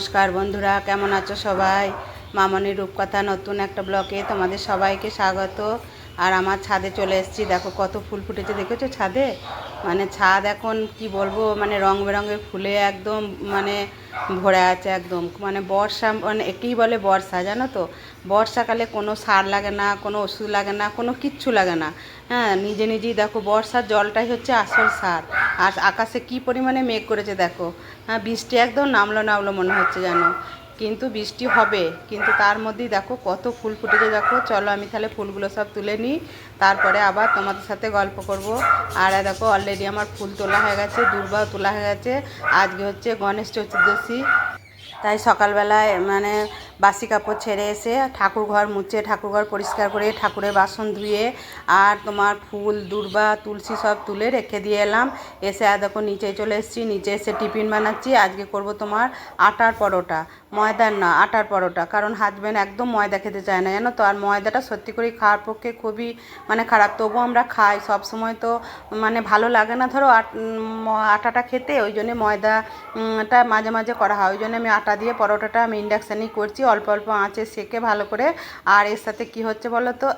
নমস্কার বন্ধুরা কেমন আছো সবাই? মামনির রূপকথা নতুন একটা ব্লকে তোমাদের সবাইকে স্বাগত। আর আমার ছাদে চলে এসেছি। দেখো কত ফুল ফুটেছে, দেখেছ ছাদে? মানে ছাদ এখন কি বলব মানে রং বেরঙের ফুলে একদম মানে ভরে আছে একদম। মানে বর্ষা মানে একেই বলে বর্ষা, জানো তো? বর্ষাকালে কোনো সার লাগে না, কোনো ওষুধ লাগে না, কোনো কিচ্ছু লাগে না। হ্যাঁ নিজে নিজেই দেখো, বর্ষার জলটাই হচ্ছে আসল সার। আর আকাশে কি পরিমাণে মেঘ করেছে দেখো। হ্যাঁ বৃষ্টি একদম নামলো নামলো মনে হচ্ছে যেন। কিন্তু বৃষ্টি হবে, কিন্তু তার মধ্যেই দেখো কত ফুল ফুটেছে, দেখো। চলো আমি তাহলে ফুলগুলো সব তুলে নিই, তারপরে আবার তোমাদের সাথে গল্প করব। আর দেখো অলরেডি আমার ফুল তোলা হয়ে গেছে, দুর্বাও তোলা হয়ে গেছে। আজকে হচ্ছে গণেশ চতুর্দশী। তাই সকালবেলায় মানে বাসি কাপড় ছেড়ে এসে ঠাকুর ঘর মুছে ঠাকুর ঘর পরিষ্কার করে ঠাকুরের বাসন ধুয়ে আর তোমার ফুল, দূর্বা, তুলসী সব তুলে রেখে দিয়ে এলাম। এসে আর দেখো নিচে চলে এসেছি, নিচে এসে টিফিন বানাচ্ছি। আজকে করব তোমার আটার পরোটা, ময়দার না, আটার পরোটা। কারণ হাজব্যান্ড একদম ময়দা খেতে চায় না, জানো তো? আর ময়দাটা সত্যি করেই খাওয়ার পক্ষে খুবই মানে খারাপ। তবুও আমরা খাই, সব সময় তো মানে ভালো লাগে না। ধরো আট- আটাটা খেতে, ওই জন্যে ময়দাটা মাঝে মাঝে করা হয়। ওই জন্য আমি আটা দিয়ে পরোটাটা আমি ইন্ডাকশানেই করছি। অল্প অল্প আঁচে সেকে ভালো করে। আর এর সাথে কি হচ্ছে বলো তো?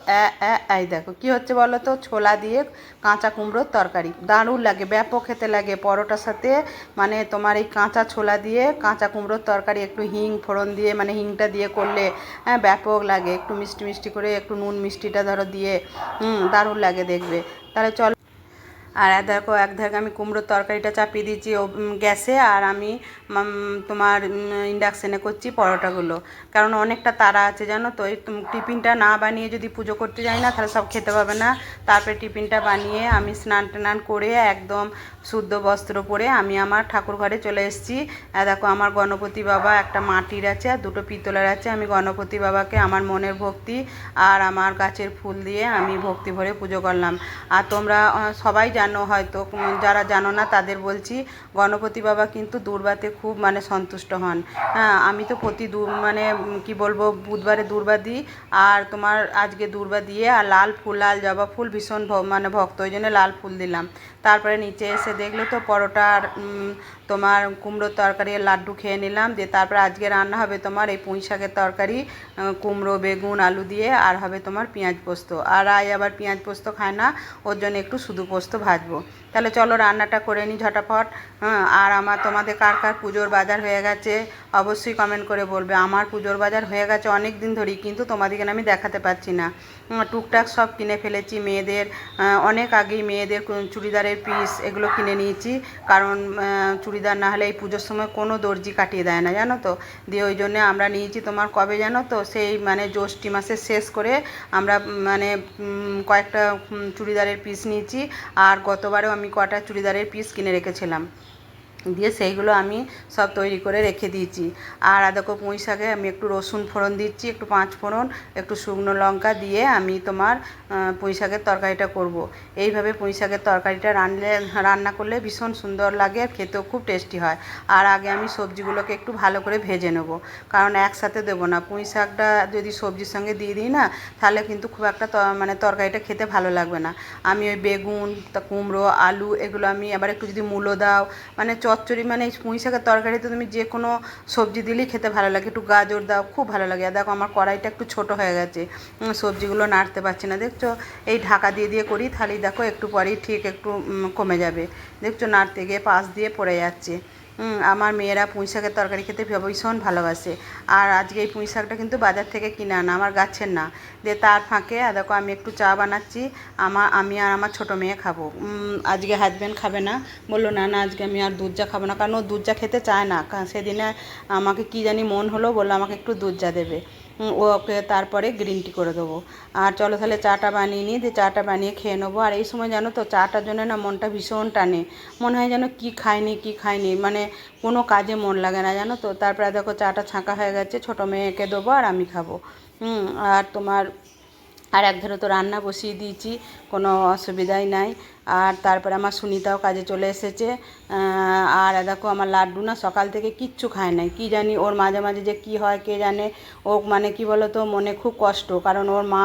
এই দেখো, কি হচ্ছে বলো তো? ছোলা দিয়ে কাঁচা কুমড়োর তরকারি। দারুণ লাগে, ব্যাপক খেতে লাগে পরোটার সাথে। মানে তোমার এই কাঁচা ছোলা দিয়ে কাঁচা কুমড়োর তরকারি, একটু হিং ফোড়ন দিয়ে মানে হিংটা দিয়ে করলে হ্যাঁ ব্যাপক লাগে। একটু মিষ্টি মিষ্টি করে, একটু নুন মিষ্টিটা ধরো দিয়ে দারুণ লাগে দেখবে। তাহলে চলো আর দেখো, এক ধারকে আমি কুমড়োর তরকারিটা চাপিয়ে দিচ্ছি গ্যাসে, আর আমি তোমার ইন্ডাকশানে করছি পরোটাগুলো। কারণ অনেকটা তারা আছে, জানো তো? এই টিফিনটা না বানিয়ে যদি পুজো করতে যাই না, তাহলে সব খেতে পাবে না। তারপরে টিফিনটা বানিয়ে আমি স্নান টান করে একদম শুদ্ধ বস্ত্র পরে আমি আমার ঠাকুর ঘরে চলে এসেছি। দেখো, আমার গণপতি বাবা একটা মাটির আছে আর দুটো পিতলের আছে। আমি গণপতি বাবাকে আমার মনের ভক্তি আর আমার গাছের ফুল দিয়ে আমি ভক্তি ভরে পুজো করলাম। আর তোমরা সবাই জানো হয়তো যারা জানো না তাদের বলছি, গণপতি বাবা কিন্তু দুর্বাতে খুব মানে সন্তুষ্ট হন। হ্যাঁ আমি তো প্রতি দু মানে কি বলব, বুধবারে দুর্বা দিই আর তোমার আজকে দুর্বা দিয়ে আর লাল ফুল, লাল জবা ফুল ভীষণ মানে ভক্ত, ওই জন্য লাল ফুল দিলাম। তারপরে নিচে এসে দেখল তো পরোটার তোমার কুমড়োর তরকারি লাড্ডু খেয়ে নিলাম দিয়ে তারপর আজকে রান্না হবে তোমার এই পুঁই শাকের তরকারি কুমড়ো বেগুন আলু দিয়ে আর হবে তোমার পেঁয়াজ পোস্ত। আর আয় আবার পেঁয়াজ পোস্ত খায় না ওর জন্য একটু শুধু পোস্ত ভাজবো। তাহলে চলো রান্নাটা করে নিই ঝটাফট হ্যাঁ আর আমার তোমাদের কার কার পুজোর বাজার হয়ে গেছে অবশ্যই কমেন্ট করে বলবে। আমার পুজোর বাজার হয়ে গেছে অনেক দিন ধরেই কিন্তু তোমাদেরকে আমি দেখাতে পারছি না। টুকটাক সব কিনে ফেলেছি মেয়েদের অনেক আগেই মেয়েদের চুড়িদারের পিস এগুলো কিনে নিয়েছি কারণ আহ, চুড়িদার না হলে এই পুজোর সময় কোনো দর্জি কাটিয়ে দেয় না, জানো তো? দিয়ে ওই জন্যে আমরা নিয়েছি তোমার কবে জানো তো? সেই মানে জ্যৈষ্ঠী মাসে শেষ করে আমরা মানে কয়েকটা চুড়িদারের পিস নিয়েছি। আর গতবারেও আমি কটা চুড়িদারের পিস কিনে রেখেছিলাম। দিয়ে সেইগুলো আমি সব তৈরি করে রেখে দিয়েছি। আর দেখো পুঁই শাকে আমি একটু রসুন ফোড়ন দিচ্ছি, একটু পাঁচ ফোড়ন, একটু শুকনো লঙ্কা দিয়ে আমি তোমার পুঁই শাকের তরকারিটা করব। এইভাবে পুঁই শাকের তরকারিটা রানলে, রান্না করলে ভীষণ সুন্দর লাগে আর খেতেও খুব টেস্টি হয়। আর আগে আমি সবজিগুলোকে একটু ভালো করে ভেজে নেব। কারণ একসাথে দেবো না। পুঁই শাকটা যদি সবজির সঙ্গে দিয়ে দিই না, তাহলে কিন্তু খুব একটা মানে তরকারিটা খেতে ভালো লাগবে না। আমি ওই বেগুন কুমড়ো, আলু, এগুলো আমি আবার একটু যদি মূলো দাও মানে চচ্চড়ি মানে পুঁই শাকের তরকারিতে তুমি যে কোনো সবজি দিলেই খেতে ভালো লাগে। একটু গাজর দাও, খুব ভালো লাগে। আর দেখো, আমার কড়াইটা একটু ছোট হয়ে গেছে। সবজিগুলো নাড়তে পারছি না। দেখছ? এই ঢাকা দিয়ে দিয়ে করি, তাহলেই দেখো একটু পরেই ঠিক একটু কমে যাবে। দেখছ? নাড়তে গিয়ে পাশ দিয়ে পড়ে যাচ্ছে। আমার মেয়েরা পুঁই শাকের তরকারি খেতে ভীষণ ভালোবাসে। আর আজকে এই পুঁই শাকটা কিন্তু বাজার থেকে কিনে আনা, আমার গাছের না। দিয়ে তার ফাঁকে দেখো আমি একটু চা বানাচ্ছি আমার আমি আর আমার ছোটো মেয়ে খাব। আজকে হাজব্যান্ড খাবে না। বলল, না না, আজকে আমি আর দুধ চা খাব না। কারণ ও দুধ চা খেতে চায় না। সেদিনে আমাকে কি জানি মন হলো, বলল, আমাকে একটু দুধ চা দেবে। ওকে তারপরে গ্রিন টি করে দেবো। আর চলো তাহলে চাটা বানিয়ে নিই দিয়ে চাটা বানিয়ে খেয়ে নেব। আর এই সময় জানো তো, চাটার জন্য না মনটা ভীষণ টানে। মনে হয় যেন কি খাইনি কি খাইনি। মানে কোনো কাজে মন লাগে না, জানো তো। তারপরে দেখো চাটা ছাঁকা হয়ে গেছে, ছোটো মেয়েকে দেবো আর আমি খাব। আর তোমার, আর এক ধারে তো রান্না বসিয়ে দিয়েছি, কোনো অসুবিধাই নাই। আর তারপরে আমার সুনিতাও কাজে চলে এসেছে। আর দেখো আমার লাড্ডু না সকাল থেকে কিচ্ছু খায় নাই। কি জানি ওর মাঝে মাঝে যে কি হয়, কে জানে। ও মানে কি বলো তো মনে খুব কষ্ট। কারণ ওর মা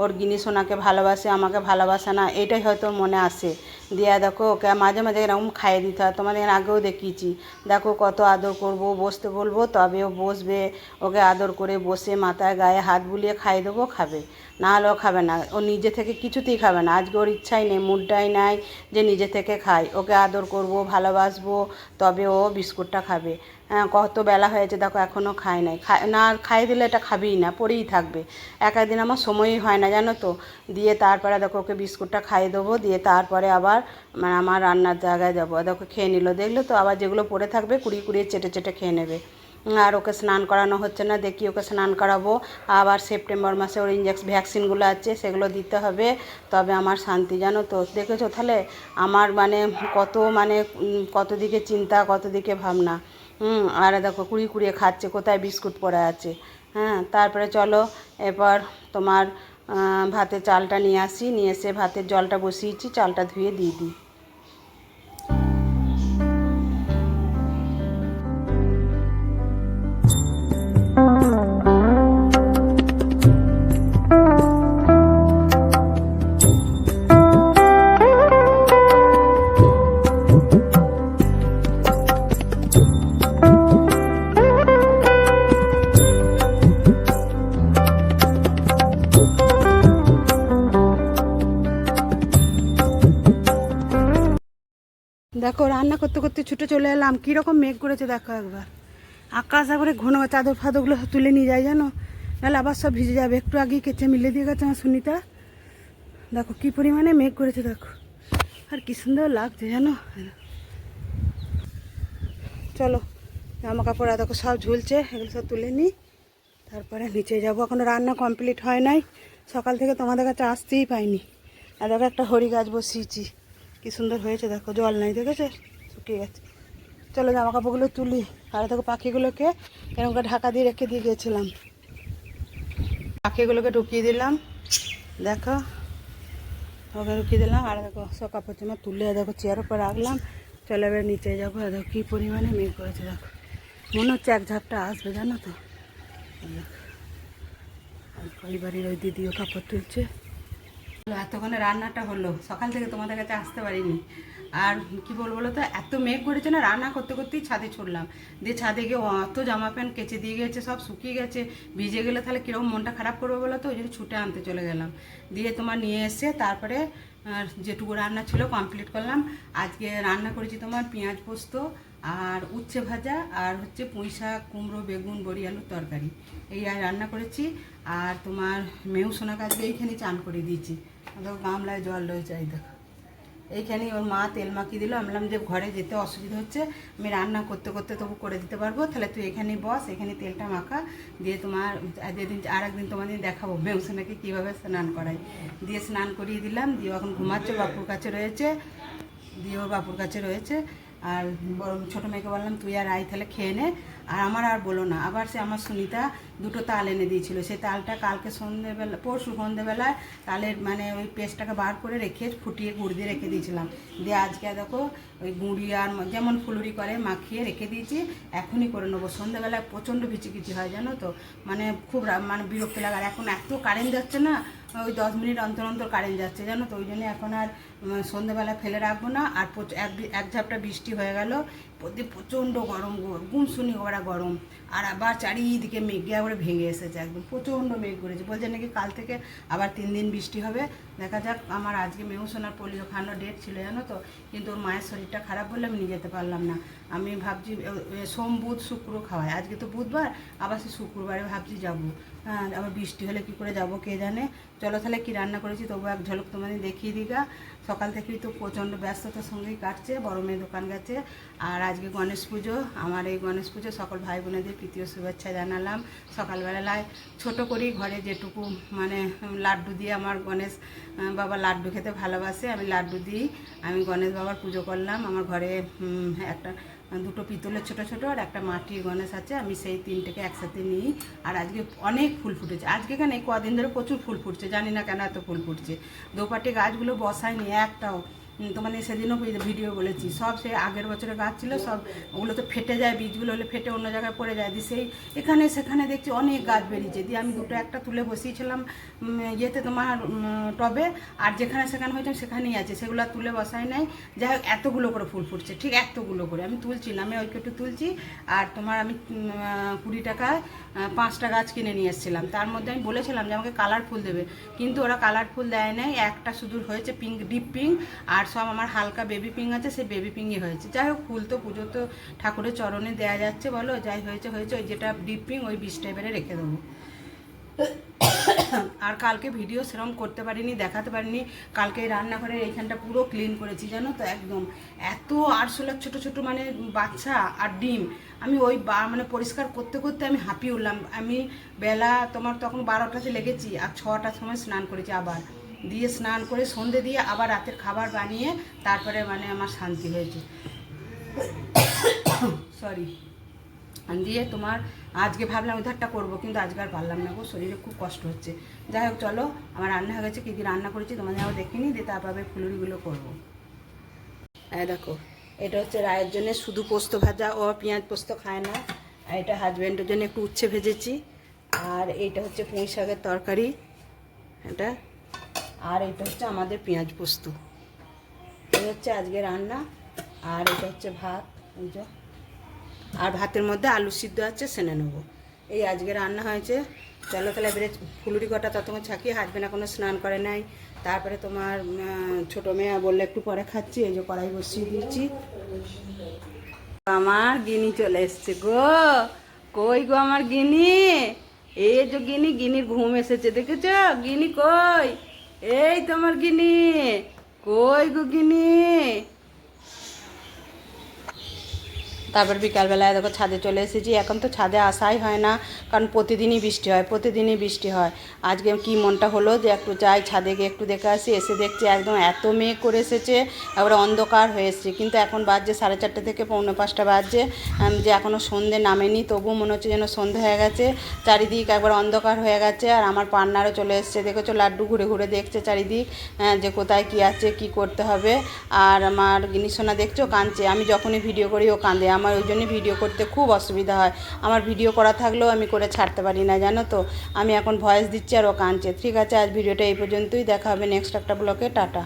ওর গিনি সোনাকে ভালোবাসে, আমাকে ভালোবাসে না, এটাই হয়তো মনে আসে। দিয়া দেখো ওকে মাঝে মাঝে এরকম খাইয়ে দিতে হয়। তোমাদের আগেও দেখিয়েছি। দেখো কত আদর করব, বসতে বলব, তবে ও বসবে। ওকে আদর করে বসে মাথায় গায়ে হাত বুলিয়ে খাইয়ে দেবো, খাবে। না হলেও খাবে না। ও নিজে থেকে কিছুতেই খাবে না। আজকে ওর ইচ্ছাই নেই মুডটাই নাই যে নিজে থেকে খায় ওকে আদর করব, ভালোবাসবো, তবে ও বিস্কুটটা খাবে। হ্যাঁ কত বেলা হয়েছে দেখো এখনও খায় নাই। না খাইয়ে দিলে এটা খাবেই না, পড়েই থাকবে। এক একদিন আমার সময়ই হয় না, জানো তো? দিয়ে তারপরে দেখো, ওকে বিস্কুটটা খাইয়ে দেবো, দিয়ে তারপরে আবার মানে আমার রান্নার জায়গায় যাব। দেখো, খেয়ে নিল। দেখলে তো আবার যেগুলো পড়ে থাকবে, কুড়িয়ে কুড়িয়ে চেটে চেটে খেয়ে নেবে। আর ওকে স্নান করানো হচ্ছে না, দেখি ওকে স্নান করাবো। আবার সেপ্টেম্বর মাসে ওর ইঞ্জেকশ ভ্যাকসিনগুলো আছে, সেগুলো দিতে হবে। তবে আমার শান্তি, জানো তো? দেখেছ তাহলে? আমার মানে কত মানে কত দিকে চিন্তা, কত দিকে ভাবনা। হুম, আর দেখো, কুড়ি কুড়িয়ে খাচ্ছে, কোথায় বিস্কুট পড়ে আছে? হ্যাঁ তারপরে চলো, এরপর তোমার ভাতে চালটা নিয়ে আসি। নিয়ে এসে ভাতের জলটা বসিয়েছি, চালটা ধুয়ে দিয়ে দিই। দেখো, রান্না করতে করতে ছুটে চলে এলাম। কীরকম মেঘ করেছে দেখো একবার। আকাশ একবারে ঘন চাদর ফাদরগুলো তুলে নিয়ে যায় জানো? নাহলে আবার সব ভিজে যাবে। একটু আগেই কেচে মিলে দিয়ে গেছে আমার সুনিতা। দেখো, কী পরিমাণে মেঘ করেছে দেখো। আর কি সুন্দর লাগছে জানো? চলো, জামা কাপড় দেখো, সব ঝুলছে। এগুলো সব তুলে নিই। তারপরে নিচে যাব। এখনও রান্না কমপ্লিট হয় নাই। সকাল থেকে তোমাদের কাছে আসতেই পাইনি। আর দেখো, একটা হরি গাছ বসিয়েছি। কি সুন্দর হয়েছে দেখো, জল নাই দেখেছে? শুকিয়ে গেছে। চলো জামা কাপড়গুলো তুলি। আর দেখো পাখিগুলোকে এরকম করে ঢাকা দিয়ে রেখে দিয়ে গেছিলাম। পাখিগুলোকে ঢুকিয়ে দিলাম। দেখো, ওকে ঢুকিয়ে দিলাম। আর দেখো, সব কাপড় জামা তুলে দেখো, চেয়ার উপর রাখলাম। চলে এবার নিচে যাব। দেখো, কী পরিমাণে মেঘ করেছে দেখো। মনে হচ্ছে এক ঝাপটা আসবে, জানো তো। আর বাড়ির ওই দিদিও কাপড় তুলছে। এতক্ষণে রান্নাটা হলো। সকাল থেকে তোমাদের কাছে আসতে পারিনি। আর কি বলব বলো তো এত মেঘ করেছে না, রান্না করতে করতেই ছাদে ছুটলাম। দিয়ে ছাদে গিয়ে অত জামা প্যান্ট কেচে দিয়ে গেছে, সব শুকিয়ে গেছে। ভিজে গেলে তাহলে কীরকম মনটা খারাপ করবে বলো তো? ওই জন্য ছুটে আনতে চলে গেলাম। দিয়ে তোমার নিয়ে এসে তারপরে যেটুকু রান্না ছিল কমপ্লিট করলাম। আজকে রান্না করেছি তোমার পেঁয়াজ পোস্ত আর উচ্ছে ভাজা আর হচ্ছে পুঁই শাক, কুমড়ো, বেগুন, বড়ি, আলুর তরকারি। এই আর রান্না করেছি। আর তোমার মেউ সোনাকে আজকে এইখানে চান করে দিয়েছি। দেখো গামলায় জল রয়েছে, এই দেখো। এইখানে ওর মা তেল মাখিয়ে দিল। আমি বললাম, যে ঘরে যেতে অসুবিধা হচ্ছে, আমি রান্না করতে করতে তবু করে দিতে পারব। তাহলে তুই এখানে বস, এখানে তেলটা মাখা, দিয়ে তোমার যেদিন আর একদিন তোমাদের দেখাবো বেউসোনাকে কীভাবে স্নান করাই দিয়ে স্নান করিয়ে দিলাম, দিয়ে এখন ঘুমাচ্ছে, বাপুর কাছে রয়েছে, দিয়ে ওর বাপুর কাছে রয়েছে। আর ছোটো মেয়েকে বললাম, তুই আর আই তাহলে খেয়ে নে। আর আমার আর বলো না। আবার সে আমার সুনিতা দুটো তাল এনে দিয়েছিল। সেই তালটা কালকে সন্ধ্যেবেলা পরশু সন্ধ্যেবেলায় তালের মানে ওই পেস্টটাকে বার করে রেখে ফুটিয়ে গুড় দিয়ে রেখে দিয়েছিলাম। দিয়ে আজকে দেখো ওই গুঁড়ি আর যেমন ফুলুরি করে মাখিয়ে রেখে দিয়েছি, এখনই করে নেব। সন্ধ্যেবেলায় প্রচণ্ড ভিচিকিচি হয়, জানো তো? মানে খুব মানে বিরক্ত লাগার এখন এত কারেন্ট যাচ্ছে না, ওই দশ মিনিট অন্তর অন্তর কারেন্ট যাচ্ছে, জানো তো? ওই জন্য এখন আর সন্ধ্যেবেলা ফেলে রাখব না। আর এক এক ঝাপটা বৃষ্টি হয়ে গেল। প্রচণ্ড গরম গুমসুনি ওরা গরম। আর আবার চারিদিকে মেঘে আবার ভেঙে এসেছে একদম। প্রচণ্ড মেঘ করেছে। বলছে নাকি কাল থেকে আবার তিন দিন বৃষ্টি হবে। দেখা যাক আমার আজকে মেউ সোনার পোলিও খাওয়ানোর ডেট ছিল জানো তো? কিন্তু ওর মায়ের শরীরটা খারাপ বলে আমি নিয়ে যেতে পারলাম না। আমি ভাবছি সোম, বুধ, শুক্র খাওয়াই আজকে তো বুধবার, আবার সে শুক্রবারে ভাবছি যাব। হ্যাঁ আবার বৃষ্টি হলে কি করে যাব কে জানে? চলো তাহলে কি রান্না করেছি তবু এক ঝলক তোমাদের দেখিয়ে দিগা সকাল থেকেই তো প্রচণ্ড ব্যস্ততার সঙ্গেই কাটছে, বড় মেয়ে দোকান গেছে। আর আজকে গণেশ পুজো, আমার এই গণেশ পুজো সকল ভাই বোনেদের প্রীতীয় শুভেচ্ছা জানালাম। সকালবেলায় ছোট করি ঘরে যেটুকু মানে লাড্ডু দিয়ে আমার গণেশ বাবা লাড্ডু খেতে ভালোবাসে, আমি লাড্ডু দিই। আমি গণেশ বাবার পুজো করলাম। আমার ঘরে একটা দুটো পিতলের ছোট ছোট আর একটা মাটির গণেশ আছে, আমি সেই তিনটেকে একসাথে নিই। আর আজকে অনেক ফুল ফুটেছে। আজকে কেন কদিন ধরে প্রচুর ফুল ফুটছে, জানি না কেন এত ফুল ফুটছে। দোপাটি গাছগুলো বসায়নি একটাও। তোমাদের সেদিনও ভিডিও বলেছি। সব সে আগের বছরের গাছ ছিল, সব ওগুলো তো ফেটে যায়, বীজগুলো হলে ফেটে অন্য জায়গায় পড়ে যায়। দিয়ে সেই এখানে সেখানে দেখছি অনেক গাছ বেরিয়েছে। দিয়ে আমি দুটো একটা তুলে বসিয়েছিলাম ইয়েতে তোমার টবে। আর যেখানে সেখানে হয়েছে সেখানেই আছে। সেগুলো তুলে বসাই নাই। যাই হোক, এতগুলো করে ফুল ফুটছে, ঠিক এতগুলো করে। আমি তুলছি না আমি ওই একটু তুলছি। আর তোমার আমি কুড়ি টাকায় পাঁচটা গাছ কিনে নিয়ে এসেছিলাম। তার মধ্যে আমি বলেছিলাম যে আমাকে কালার ফুল দেবে। কিন্তু ওরা কালার ফুল দেয় নাই। একটা শুধু হয়েছে পিঙ্ক, ডিপ পিঙ্ক। আর সব আমার হালকা বেবি পিং আছে, সেই বেবি পিঙ্কই হয়েছে। যাই হোক, ফুল তো পুজো তো ঠাকুরের চরণে দেওয়া যাচ্ছে, বলো, যাই হয়েছে হয়েছে, ওই যেটা ডিপ পিং ওই বিষ টাইপের রেখে দেবো। আর কালকে ভিডিও সেরকম করতে পারিনি, দেখাতে পারিনি। কালকে রান্নাঘরের এইখানটা পুরো ক্লিন করেছি, জানো তো, একদম। এত আরশোলার ছোট ছোট মানে বাচ্চা আর ডিম। আমি ওই বা- মানে পরিষ্কার করতে করতে আমি হাঁপিয়ে উঠলাম। আমি বেলা তোমার তখন বারোটাতে লেগেছি, আর ছটার সময় স্নান করেছি আবার। দিয়ে স্নান করে সন্ধে দিয়ে আবার রাতের খাবার বানিয়ে তারপরে মানে আমার শান্তি হয়েছে। সরি দিয়ে তোমার আজকে ভাবলাম উধারটা করব, কিন্তু আজকে আর পারলাম না গো, শরীরে খুব কষ্ট হচ্ছে। যাই হোক, চলো, আমার রান্না হয়ে গেছে, কী কী রান্না করেছি তোমাদের আবার দেখিনি, দিয়ে তারপরে ফুলুরিগুলো করব। হ্যাঁ দেখো, এটা হচ্ছে রায়ের জন্য শুধু পোস্ত ভাজা, ও পেঁয়াজ পোস্ত খায় না। আর এটা হাজব্যান্ডের জন্য একটু উচ্ছে ভেজেছি। আর এইটা হচ্ছে পুঁই শাকের তরকারি। এটা আর এটা হচ্ছে আমাদের পেঁয়াজ পোস্ত। এই হচ্ছে আজকে রান্না, আর এটা হচ্ছে ভাত যে। আর ভাতের মধ্যে আলু সিদ্ধ আছে, সেনে নেব। এই আজকে রান্না হয়েছে। চলো তাহলে বেড়ে ফুলুরি কটা ততক্ষণ ছাকিয়ে হাজবেন্ড এখনও স্নান করে নাই। তারপরে তোমার ছোটো মেয়ে বললে একটু পরে খাচ্ছি, এই যে কড়াই বসিয়ে দিয়েছি আমার গিনি চলে এসছে গো। কই গো আমার গিনি? এই যে গিনি, গিনির ঘুম এসেছে, দেখেছ? গিনি কই? এই তোমার গিনি কই গো গিনি? তারপর বিকালবেলায় দেখো ছাদে চলে এসেছি। এখন তো ছাদে আসাই হয় না কারণ প্রতিদিনই বৃষ্টি হয় প্রতিদিনই বৃষ্টি হয়। আজকে কি মনটা হলো যে একটু যাই ছাদে গিয়ে একটু দেখে আসি এসে দেখছি একদম এত মেঘ করে এসেছে এবারে অন্ধকার হয়ে এসছে। কিন্তু এখন বাজছে সাড়ে চারটে থেকে পৌনে পাঁচটা বাজছে যে এখনও সন্ধে নামেনি তবুও মনে হচ্ছে যেন সন্ধে হয়ে গেছে। চারিদিক একবার অন্ধকার হয়ে গেছে আর আমার পান্নারও চলে এসছে। দেখেছ লাড্ডু ঘুরে ঘুরে দেখছে চারিদিক আহ, যে কোথায় কি আছে কি করতে হবে। আর আমার গিনিসোনা দেখছ কাঁদছে। আমি যখনই ভিডিও করি ও কাঁদে। আমার ওই জন্য ভিডিও করতে খুব অসুবিধা হয়। আমার ভিডিও করা থাকলেও আমি করে ছাড়তে পারি না, জানো তো? আমি এখন ভয়েস দিচ্ছি আর ও কাঁদছে। ঠিক আছে, আজ ভিডিওটা এই পর্যন্তই। দেখা হবে নেক্সট একটা ব্লকে টাটা।